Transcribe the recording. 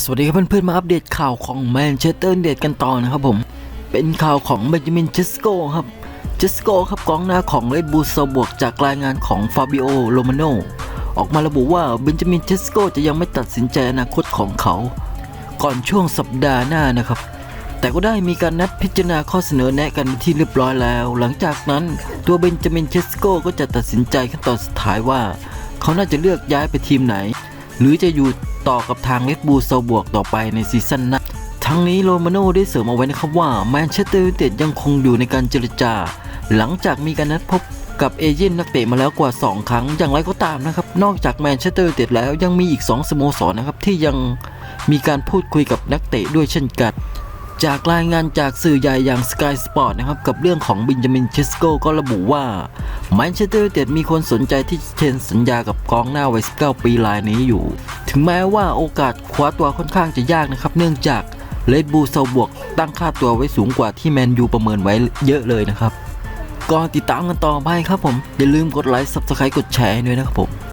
สวัสดีครับเพื่อนๆมาอัปเดตข่าวของแมนเชสเตอร์เดดกันต่อนะครับผม เป็นข่าวของเบนจามินเชสโกครับเชสโกครับกองหน้าของเรดบูลซบวกจากรายงานของฟาบิโอโรมาโนออกมาระบุว่าเบนจามินเชสโกจะยังไม่ตัดสินใจอนาคตของเขา ก่อนช่วงสัปดาห์หน้านะครับ แต่ก็ได้มีการนัดพิจารณาข้อเสนอแนะกันเป็นที่เรียบร้อยแล้ว หลังจากนั้นตัวเบนจามินเชสโกก็จะตัดสินใจขั้นตอนสุดท้ายว่า เขาน่าจะเลือกย้ายไปทีมไหน หรือจะอยู่ต่อกับทางเลดบูโซบวกต่อไปในซีซั่นหน้า ทั้งนี้โรมาโน่ได้เสริมเอาไว้นะครับว่าแมนเชสเตอร์ยูไนเต็ดยังคงอยู่ในการเจรจา หลังจากมีการนัดพบกับเอเย่นนักเตะมาแล้วกว่า 2 ครั้ง อย่างไรก็ตามนะครับ นอกจากแมนเชสเตอร์ยูไนเต็ดแล้วยังมีอีก 2 สโมสรนะครับที่ยังมีการพูดคุยกับนักเตะด้วยเช่นกัน จากรายงานจากสื่อใหญ่อย่าง Sky Sport นะครับ กับเรื่องของบินจามินเชสโกก็ระบุว่าแมนเชสเตอร์ยูไนเต็ดมีคนสนใจที่จะเซ็นสัญญากับกองหน้าวัย 19 ปีรายนี้อยู่ ถึงแม้ว่าโอกาสคว้าตัวค่อนข้างจะยากนะครับ เนื่องจากเลดบูเซาบวกตั้งค่าตัวไว้สูงกว่าที่แมนยูประเมินไว้เยอะเลยนะครับก่อนติดตามกันต่อไปครับผม อย่าลืมกดไลค์ Subscribe กดแชร์ด้วยนะครับผม